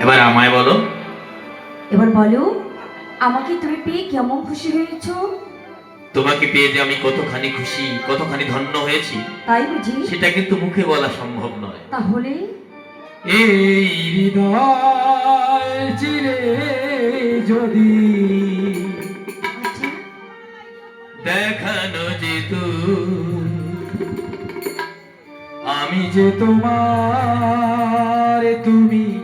এবার আমায় বলো। এবার বলো আমাকে তুমি পেয়ে কেমন খুশি হয়েছো? তোমাকে পেয়ে যে আমি কতখানি খুশি কতখানি ধন্য হয়েছি তাই বুঝি? সেটা কিন্তু মুখে বলা সম্ভব নয়। তাহলে? এই হৃদয় চিরে যদি আচ্ছা। দেখানো যেত আমি যে তোমার তুমি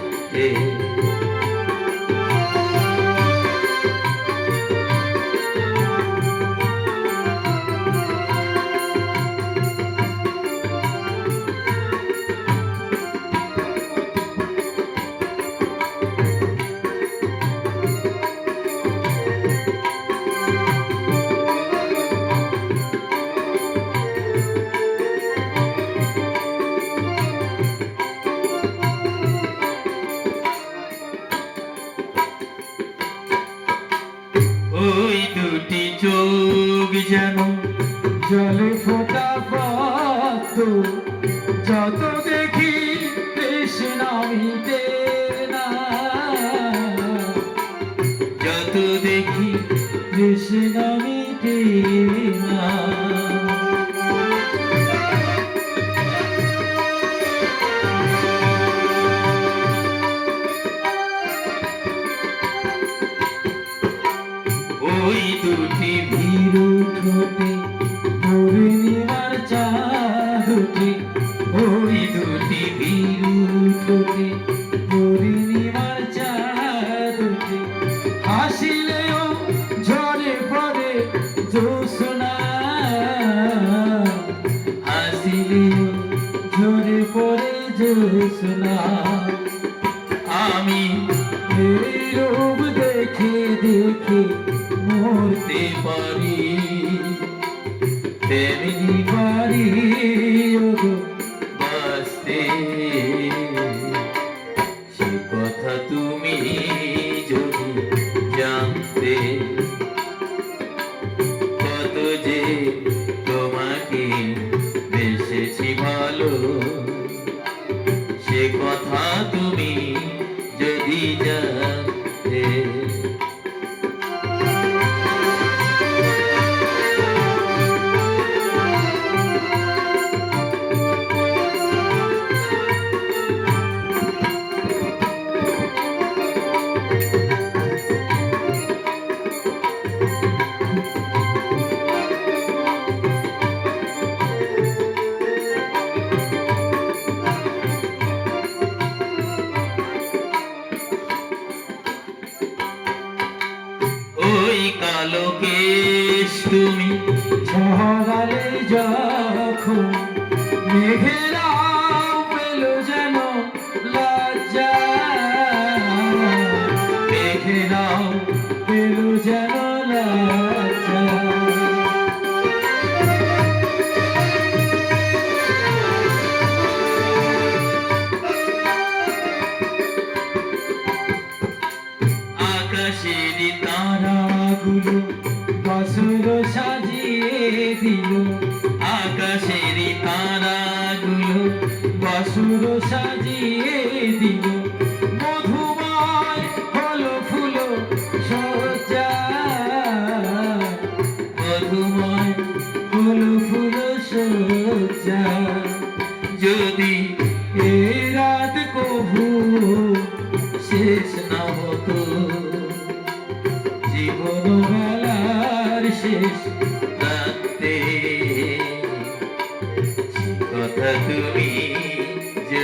যেন জলে ফোটা পাত্র যত দেখি তৃষ্ণা মিটে না। যত দেখি তৃষ্ণা মিটে না। ওই দুটি ঠোঁটে পূর্ণিমার চাঁদটি ওই দুটি ভীরু ঠোঁটে পূর্ণিমার চাঁদটি হাসিলেও ঝরে পড়ে জোসনা, হাসিলেও ঝরে পড়ে জোসনা। আমি রূপ দেখে দেখে মরতে পারি। তেমনি পারি বাঁচতে সে কথা তুমি যদি জানতে কত যে তোমাকে কালো কেশ তুমি। ঝরালে যখন মেঘেরা সাজিয়ে দিল আকাশেরই তারাগুলো, বাসুর সাজিয়ে দিল। মধুময় মধুময় যদি এ রাত শেষ না হতো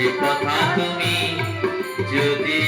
সে কথা তুমি যদি